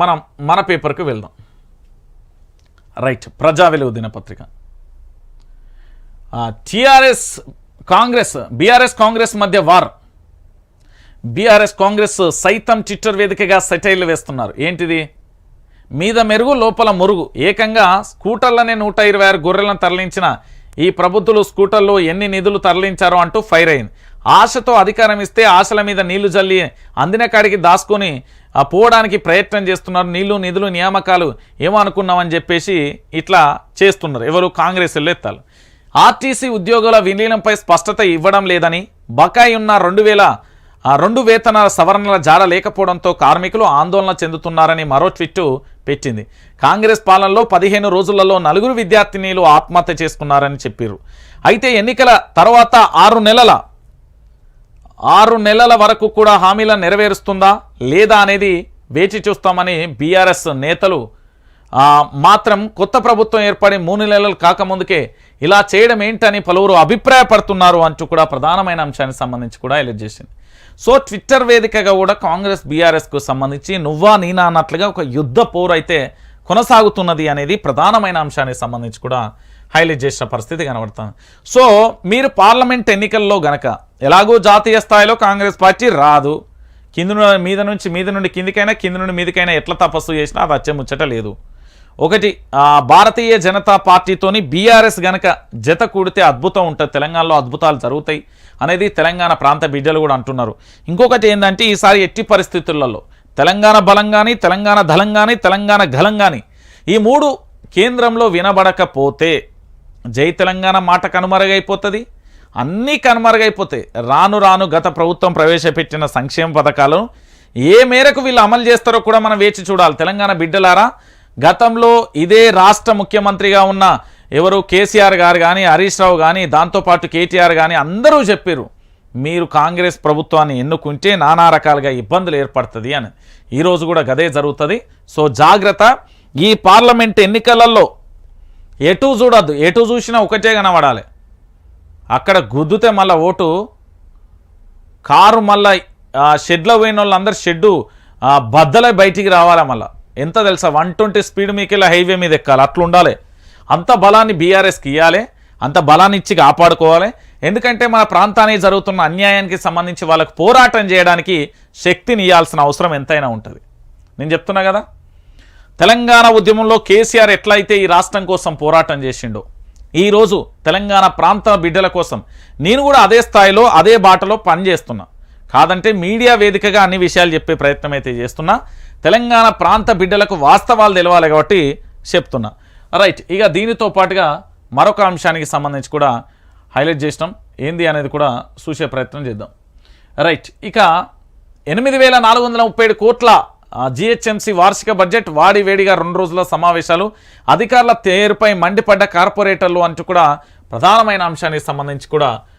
మనం మన పేపర్కి వెళ్దాం. రైట్ ప్రజా వెలుగు దినపత్రిక టిఆర్ఎస్ కాంగ్రెస్ బీఆర్ఎస్ కాంగ్రెస్ మధ్య వార్. బీఆర్ఎస్ కాంగ్రెస్ సైతం ట్విట్టర్ వేదికగా సెటైల్ వేస్తున్నారు. ఏంటిది? మీద మెరుగు లోపల మురుగు. ఏకంగా స్కూటర్లనే నూట ఇరవై ఆరు గొర్రెలను తరలించిన ఈ ప్రభుత్వలు స్కూటర్లు ఎన్ని నిధులు తరలించారో అంటూ ఫైర్ అయింది. ఆశతో అధికారం ఇస్తే ఆశల మీద నీళ్ళు జల్లి అందిన కాడికి దాచుకొని ఆ పోవడానికి ప్రయత్నం చేస్తున్నారు. నీళ్ళు నిధులు నియామకాలు ఏమో చెప్పేసి ఇట్లా చేస్తున్నారు. ఎవరు? కాంగ్రెస్ ఎల్లెత్తాలు ఆర్టీసీ ఉద్యోగుల విలీనంపై స్పష్టత ఇవ్వడం లేదని బకాయి ఉన్న రెండు వేల రెండు వేతనాల సవరణల జాడ లేకపోవడంతో కార్మికులు ఆందోళన చెందుతున్నారని మరో ట్విట్టు పెట్టింది. కాంగ్రెస్ పాలనలో పదిహేను రోజులలో నలుగురు విద్యార్థినీలు ఆత్మహత్య చేసుకున్నారని చెప్పారు అయితే ఎన్నికల తర్వాత ఆరు నెలల ఆరు నెలల వరకు కూడా హామీలను నెరవేరుస్తుందా లేదా అనేది వేచి చూస్తామని బీఆర్ఎస్ నేతలు మాత్రం కొత్త ప్రభుత్వం ఏర్పడి మూడు నెలలు కాకముందుకే ఇలా చేయడం ఏంటని పలువురు అభిప్రాయపడుతున్నారు అంటూ కూడా ప్రధానమైన అంశానికి సంబంధించి కూడా ఎలర్ట్ చేసింది. సో ట్విట్టర్ వేదికగా కూడా కాంగ్రెస్ బీఆర్ఎస్కు సంబంధించి నువ్వా నీనా అన్నట్లుగా ఒక యుద్ధ పోరు అయితే కొనసాగుతున్నది అనేది ప్రధానమైన అంశానికి సంబంధించి కూడా హైలైట్ చేసిన పరిస్థితి కనబడుతుంది. సో మీరు పార్లమెంట్ ఎన్నికల్లో గనక ఎలాగో జాతీయ స్థాయిలో కాంగ్రెస్ పార్టీ రాదు. కింద మీద నుంచి మీద నుండి కిందికైనా కింద నుండి మీదకైనా ఎట్లా తపస్సు చేసినా అది వచ్చే ముచ్చట లేదు. ఒకటి భారతీయ జనతా పార్టీతోని బీఆర్ఎస్ గనక జత కూడితే అద్భుతం ఉంటుంది. తెలంగాణలో అద్భుతాలు జరుగుతాయి అనేది తెలంగాణ ప్రాంత బిడ్డలు కూడా అంటున్నారు. ఇంకొకటి ఏంటంటే ఈసారి ఎట్టి పరిస్థితులలో తెలంగాణ బలం కానీ తెలంగాణ దళం కానీ తెలంగాణ గలం కానీ ఈ మూడు కేంద్రంలో వినబడకపోతే జై తెలంగాణ మాట కనుమరుగైపోతుంది అన్నీ కనుమరుగైపోతాయి రాను రాను గత ప్రభుత్వం ప్రవేశపెట్టిన సంక్షేమ పథకాలు ఏ మేరకు వీళ్ళు అమలు చేస్తారో కూడా మనం వేచి చూడాలి. తెలంగాణ బిడ్డలారా గతంలో ఇదే రాష్ట్ర ముఖ్యమంత్రిగా ఉన్న ఎవరు కేసీఆర్ గారు కానీ హరీష్ రావు కానీ దాంతోపాటు కేటీఆర్ కానీ అందరూ చెప్పారు మీరు కాంగ్రెస్ ప్రభుత్వాన్ని ఎన్నుకుంటే నానా రకాలుగా ఇబ్బందులు ఏర్పడుతుంది అని. ఈరోజు కూడా గదే జరుగుతుంది. సో జాగ్రత్త ఈ పార్లమెంట్ ఎన్నికలలో ఎటు చూడద్దు. ఎటు చూసినా ఒకటే కనబడాలి. అక్కడ గుద్దుతే మళ్ళీ ఓటు కారు మళ్ళీ షెడ్లో పోయిన వాళ్ళందరూ షెడ్డు బద్దలై బయటికి రావాలా మళ్ళీ. ఎంత తెలుసా? వన్ ట్వంటీ స్పీడ్ మీకు ఇలా హైవే మీద ఎక్కాలి. అట్లా ఉండాలి. అంత బలాన్ని బీఆర్ఎస్కి ఇవ్వాలి అంత బలాన్ని ఇచ్చి కాపాడుకోవాలి. ఎందుకంటే మన ప్రాంతానికి జరుగుతున్న అన్యాయానికి సంబంధించి వాళ్ళకు పోరాటం చేయడానికి శక్తిని ఇవ్వాల్సిన అవసరం ఎంతైనా ఉంటుంది. నేను చెప్తున్నా కదా? తెలంగాణ ఉద్యమంలో కేసీఆర్ ఎట్లయితే ఈ రాష్ట్రం కోసం పోరాటం చేసిండో ఈరోజు తెలంగాణ ప్రాంత బిడ్డల కోసం నేను కూడా అదే స్థాయిలో అదే బాటలో పనిచేస్తున్నా. కాదంటే మీడియా వేదికగా అన్ని విషయాలు చెప్పే ప్రయత్నం అయితే చేస్తున్నా. తెలంగాణ ప్రాంత బిడ్డలకు వాస్తవాలు తెలవాలి కాబట్టి చెప్తున్నా. రైట్ ఇక దీనితో పాటుగా మరొక అంశానికి సంబంధించి కూడా హైలైట్ చేసినాం. ఏంది అనేది కూడా చూసే ప్రయత్నం చేద్దాం. రైట్ ఇక ఎనిమిది వేల నాలుగు వందల ముప్పై ఏడు కోట్ల జిహెచ్ఎంసీ వార్షిక బడ్జెట్ వాడి వేడిగా రెండు రోజుల సమావేశాలు అధికారుల తేరుపై మండిపడ్డ కార్పొరేటర్లు అంటూ కూడా ప్రధానమైన అంశానికి సంబంధించి కూడా